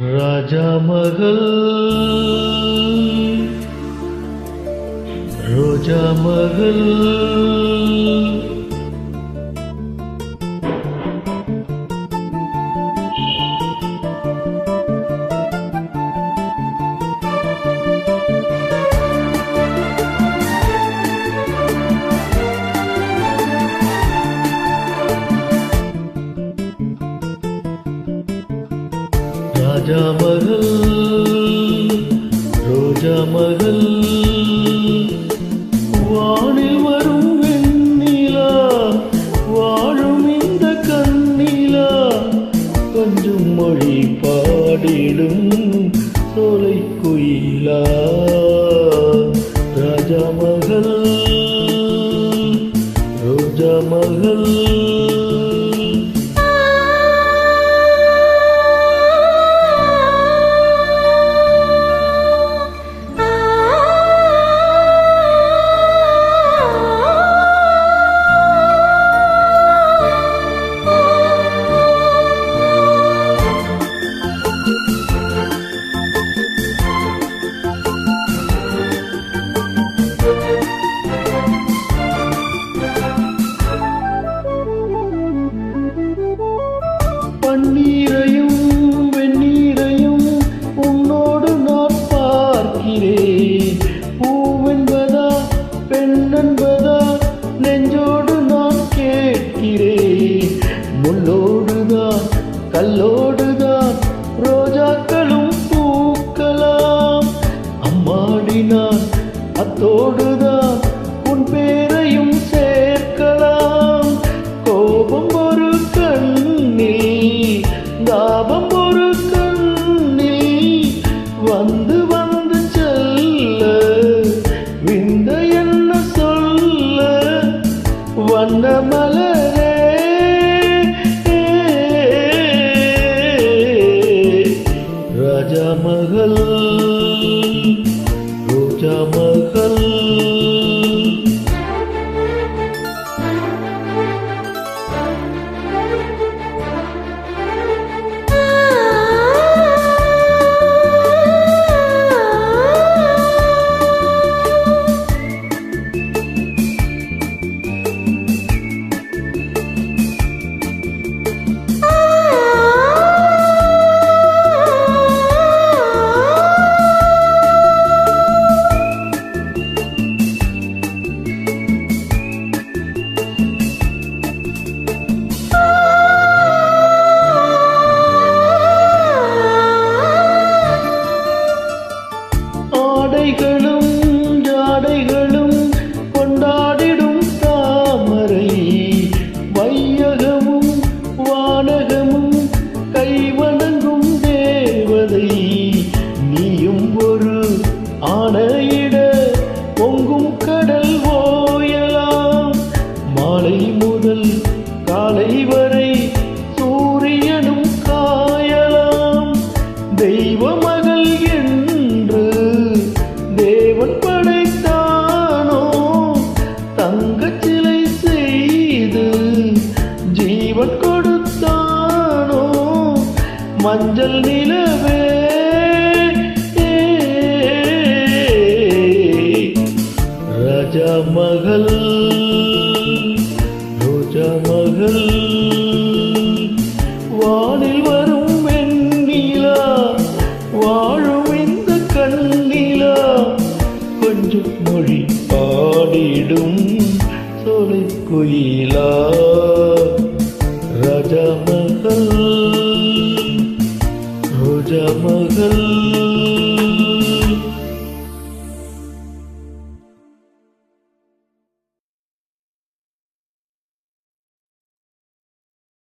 ராஜா மகள் ரோஜா மகள் ரோஜா மகள் வானில் வரும் வெண்ணிலா வாழும் இந்த கண்ணிலா. கொஞ்சம் மொழி பாடிடும் சோலை குயிலா ராஜா மகள் ரோஜா மகள் பெண்ணென்பதா நெஞ்சோடு நான் கேட்கிறேன். முன்னோடுதான் கல்லோடு மகள் ஆணையிட பொங்கும் கடல் ஓயலாம். மாலை முதல் காலை வரை சூரியனும் காயலாம். தெய்வ மகள் என்று தேவன் படைத்தானோ தங்க சிலை செய்து ஜீவன் கொடுத்தானோ மஞ்சள் நிலவே மகள் ரோஜா மகள். வானில் வரும் வெண்ணிலா வாழும் இந்த கண்ணிலா. கொஞ்சம் மொழி பாடிடும் சோலை குயிலா